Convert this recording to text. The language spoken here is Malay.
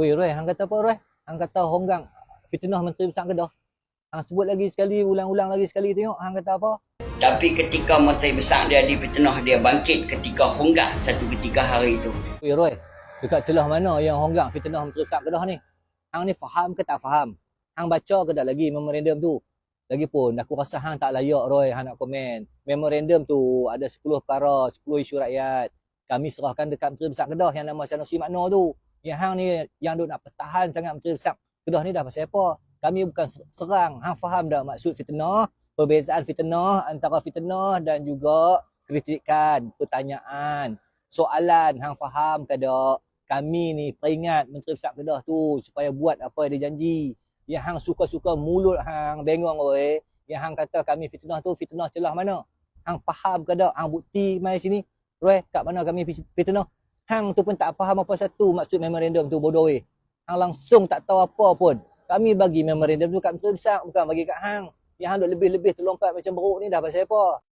Oi Roy, hang kata apa Roy? Hang kata Honggang fitnah Menteri Besar Kedah. Hang sebut lagi sekali, ulang-ulang lagi sekali tengok hang kata apa? Tapi ketika Menteri Besar dia dipitnah, dia bangkit ketika honggak satu ketika hari itu. Oi Roy, dekat celah mana yang Honggang fitnah Menteri Besar Kedah ni? Hang ni faham ke tak faham? Hang baca ke tak lagi memorandum tu? Lagipun aku rasa hang tak layak Roy hang nak komen. Memorandum tu ada 10 perkara, 10 isu rakyat. Kami serahkan dekat Menteri Besar Kedah yang nama Sanusi Makno tu. Yang hang ni yang duk nak pertahan sangat Menteri Besar Kedah ni dah pasal apa? Kami bukan serang. Hang faham tak maksud fitnah? Perbezaan fitnah antara fitnah dan juga kritikan, pertanyaan, soalan. Hang faham ke tak? Kami ni peringat Menteri Besar Kedah tu supaya buat apa dia janji. Yang hang suka-suka mulut hang bengong oi. Yang hang kata kami fitnah tu fitnah celah mana? Hang faham ke tak? Hang bukti mai sini. Roy, kat mana kami fitnah? Hang tu pun tak faham apa satu maksud memorandum tu bodoh weh. Hang langsung tak tahu apa pun. Kami bagi memorandum tu kat Menteri Besar bukan bagi kat hang. Yang hang duk lebih-lebih terlompat macam beruk ni dah pasal apa?